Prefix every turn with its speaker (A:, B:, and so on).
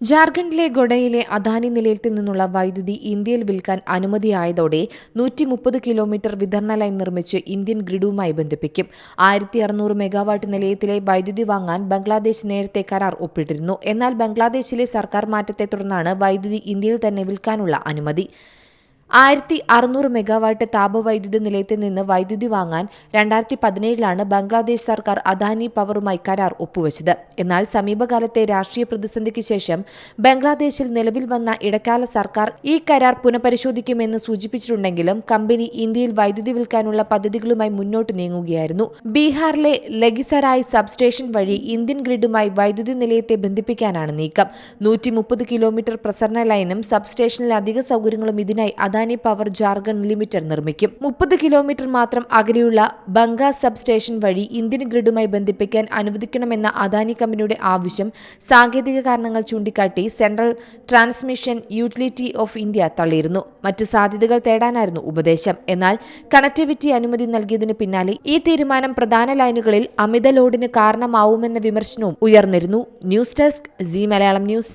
A: ജാർഖണ്ഡിലെ ഗൊഡയിലെ അദാനി നിലയത്തിൽ നിന്നുള്ള വൈദ്യുതി ഇന്ത്യയിൽ വിൽക്കാൻ അനുമതിയായതോടെ നൂറ്റി മുപ്പത് കിലോമീറ്റർ വിതരണ ലൈൻ നിർമ്മിച്ച് ഇന്ത്യൻ ഗ്രിഡുമായി ബന്ധിപ്പിക്കും. ആയിരത്തി അറുന്നൂറ് മെഗാവാട്ട് നിലയത്തിലെ വൈദ്യുതി വാങ്ങാൻ ബംഗ്ലാദേശ് നേരത്തെ കരാർ ഒപ്പിട്ടിരുന്നു. എന്നാൽ ബംഗ്ലാദേശിലെ സർക്കാർ മാറ്റത്തെ തുടർന്നാണ് വൈദ്യുതി ഇന്ത്യയിൽ തന്നെ വിൽക്കാനുള്ള അനുമതി. ആയിരത്തി അറുന്നൂറ് മെഗാവാട്ട് താപവൈദ്യുതി നിലയത്തിൽ നിന്ന് വൈദ്യുതി വാങ്ങാൻ രണ്ടായിരത്തി പതിനേഴിലാണ് ബംഗ്ലാദേശ് സർക്കാർ അദാനി പവറുമായി കരാർ ഒപ്പുവച്ചത്. എന്നാൽ സമീപകാലത്തെ രാഷ്ട്രീയ പ്രതിസന്ധിക്ക് ശേഷം ബംഗ്ലാദേശിൽ നിലവിൽ വന്ന ഇടക്കാല സർക്കാർ ഈ കരാർ പുനഃപരിശോധിക്കുമെന്ന് സൂചിപ്പിച്ചിട്ടുണ്ടെങ്കിലും കമ്പനി ഇന്ത്യയിൽ വൈദ്യുതി വിൽക്കാനുള്ള പദ്ധതികളുമായി മുന്നോട്ട് നീങ്ങുകയായിരുന്നു. ബീഹാറിലെ ലഗിസറായ് സബ്സ്റ്റേഷൻ വഴി ഇന്ത്യൻ ഗ്രിഡുമായി വൈദ്യുതി നിലയത്തെ ബന്ധിപ്പിക്കാനാണ് നീക്കം. നൂറ്റി കിലോമീറ്റർ പ്രസരണ ലൈനും സബ്സ്റ്റേഷനിലെ അധിക സൗകര്യങ്ങളും ഇതിനായി അദാനി പവർ ജാർഖണ്ഡ് ലിമിറ്റഡ് നിർമ്മിക്കും. മുപ്പത് കിലോമീറ്റർ മാത്രം അകലെയുള്ള ബംഗ സബ്സ്റ്റേഷൻ വഴി ഇന്ത്യൻ ഗ്രിഡുമായി ബന്ധിപ്പിക്കാൻ അനുവദിക്കണമെന്ന അദാനി കമ്പനിയുടെ ആവശ്യം സാങ്കേതിക കാരണങ്ങൾ ചൂണ്ടിക്കാട്ടി central transmission utility of India തള്ളിയിരുന്നു. മറ്റ് സാധ്യതകൾ തേടാനായിരുന്നു ഉപദേശം. എന്നാൽ കണക്ടിവിറ്റി അനുമതി നൽകിയതിന് പിന്നാലെ ഈ തീരുമാനം പ്രധാന ലൈനുകളിൽ അമിത ലോഡിന് കാരണമാവുമെന്ന വിമർശനവും ഉയർന്നിരുന്നു. News desk C Malayalam news.